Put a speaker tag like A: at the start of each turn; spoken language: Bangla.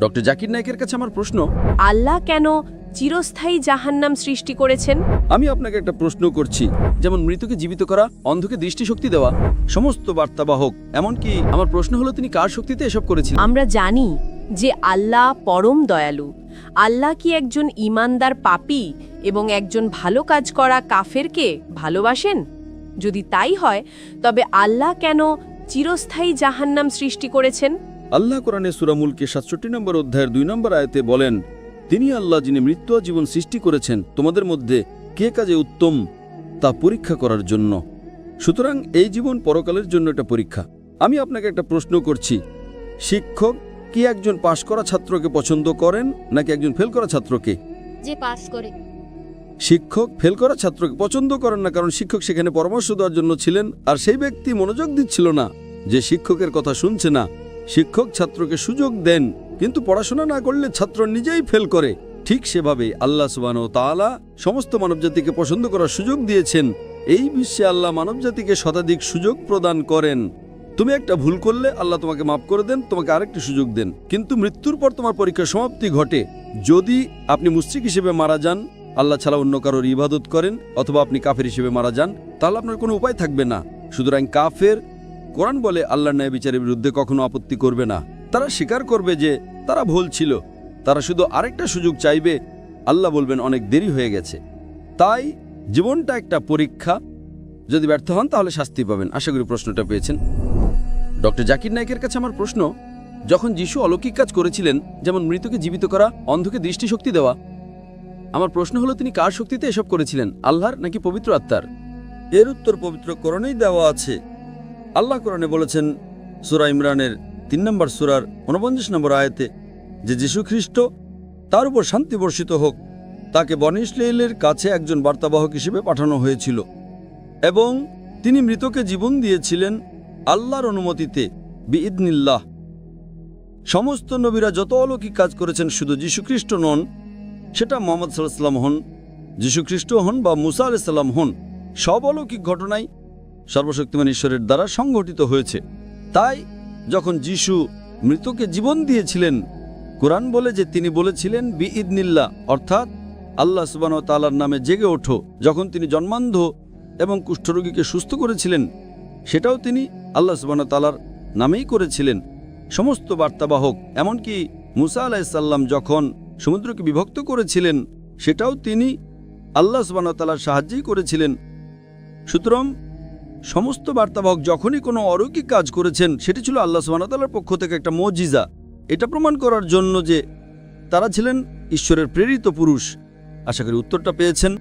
A: ডক্টর জাকির নায়কের কাছে আমার প্রশ্ন।
B: আল্লাহ কেন চিরস্থায়ী জাহান্নাম সৃষ্টি করেছেন?
A: আমি আপনাকে একটা প্রশ্ন করছি। যেমন মৃতকে জীবিত করা অন্ধকে দৃষ্টিশক্তি দেওয়া সমস্ত বার্তাবাহক এমনকি আমার প্রশ্ন হলো তিনি কার শক্তিতে এসব করেছিলেন?
B: আমরা জানি যে আল্লাহ পরম দয়ালু। আল্লাহ কি একজন ইমানদার পাপী এবং একজন ভালো কাজ করা কাফেরকে ভালোবাসেন? যদি তাই হয় তবে আল্লাহ কেন চিরস্থায়ী জাহান্নাম সৃষ্টি করেছেন?
A: আল্লাহ কোরআনে সুরামুলকে সাতষট্টি নম্বর অধ্যায়ের দুই নম্বর আয়তে বলেন তিনি আল্লাহ যিনি মৃত্যু জীবন সৃষ্টি করেছেন তোমাদের মধ্যে কে কাজে উত্তম তা পরীক্ষা করার জন্য? সুতরাং এই জীবন পরকালের জন্য একটা পরীক্ষা। আমি আপনাকে একটা প্রশ্ন করছি শিক্ষক কি একজন পাশ করা ছাত্রকে পছন্দ করেন নাকি একজন ফেল করা ছাত্রকে?
C: যে পাস করে।
A: শিক্ষক ফেল করা ছাত্রকে পছন্দ করেন না কারণ শিক্ষক সেখানে পরামর্শ দেওয়ার জন্য ছিলেন আর সেই ব্যক্তি মনোযোগ দিচ্ছিল না যে শিক্ষকের কথা শুনছে না। শিক্ষক ছাত্রকে সুযোগ দেন, কিন্তু পড়াশোনা না করলে ছাত্র নিজেই ফেল করে। ঠিক সেভাবে আল্লাহ সুবান ও তাআলা সমস্ত মানবজাতিকে পছন্দ করার সুযোগ দিয়েছেন। এই বিশ্বে আল্লাহ মানবজাতিকে শতাধিক সুযোগ প্রদান করেন। তুমি একটা ভুল করলে আল্লাহ তোমাকে মাফ করে দেন, তোমাকে আরেকটি সুযোগ দেন। কিন্তু মৃত্যুর পর তোমার পরীক্ষার সমাপ্তি ঘটে। যদি আপনি মুশ্রিক হিসেবে মারা যান, আল্লাহ ছাড়া অন্য কারোর ইবাদত করেন, অথবা আপনি কাফের হিসেবে মারা যান, তাহলে আপনার কোনো উপায় থাকবে না। সুতরাং কাফের কোরআন বলে, আল্লাহর ন্যায় বিচারের বিরুদ্ধে কখনো আপত্তি করবে না। তারা স্বীকার করবে যে, তারা ভুল ছিল। তারা শুধু আরেকটা সুযোগ চাইবে, আল্লাহ বলবেন অনেক দেরি হয়ে গেছে। তাই জীবনটা একটা পরীক্ষা। যদি ব্যর্থ হন, তাহলে শাস্তি পাবেন। আশা করি প্রশ্নটা পেয়েছেন। ডক্টর জাকির নায়কের কাছে আমার প্রশ্ন, যখন যিশু অলৌকিক কাজ করেছিলেন, যেমন মৃতকে জীবিত করা, অন্ধকে দৃষ্টিশক্তি দেওয়া, আমার প্রশ্ন হলো, তিনি কার শক্তিতে এসব করেছিলেন? আল্লাহর নাকি পবিত্র আত্মার? এর উত্তর পবিত্র করণেই দেওয়া আছে। আল্লাহ কোরআনে বলেছেন, সুরা ইমরানের তিন নম্বর সুরার উনপঞ্চাশ নম্বর আয়াতে, যে যীশু খ্রিস্ট তার উপর শান্তি বর্ষিত হোক, তাকে বনিসলেইলের কাছে একজন বার্তাবাহক হিসেবে পাঠানো হয়েছিল। এবং তিনি মৃতকে জীবন দিয়েছিলেন আল্লাহর অনুমতিতে, বিইদনিল্লাহ। সমস্ত নবীরা যত অলৌকিক কাজ করেছেন শুধু যীশুখ্রিস্ট নন, সেটা মোহাম্মদ সাল্লাহ সাল্লাম হন যীশুখ্রিস্ট হন বা মুসা আলাইসাল্লাম হন, সব অলৌকিক ঘটনাই সর্বশক্তিমান ঈশ্বরের দ্বারা সংঘটিত হয়েছে। তাই যখন যিশু মৃতকে জীবন দিয়েছিলেন, কোরআন বলে যে তিনি বলেছিলেন বি ইদনিল্লা অর্থাৎ আল্লাহ সুবান তালার নামে জেগে ওঠো। যখন তিনি জন্মান্ধ এবং কুষ্ঠরোগীকে সুস্থ করেছিলেন, সেটাও তিনি আল্লাহ সুবান তালার নামেই করেছিলেন। সমস্ত বার্তাবাহক, এমনকি মুসা আলাহিসাল্লাম যখন সমুদ্রকে বিভক্ত করেছিলেন, সেটাও তিনি আল্লাহ সুবান তালার সাহায্যেই করেছিলেন। সুতরাং সমস্ত বার্তাবাহক যখনই কোনো অরৌকিক কাজ করেছেন সেটি ছিল আল্লাহ সুবাহতাল্লার পক্ষ থেকে একটা মজিজা এটা প্রমাণ করার জন্য যে তারা ছিলেন ঈশ্বরের প্রেরিত পুরুষ আশা করি উত্তরটা পেয়েছেন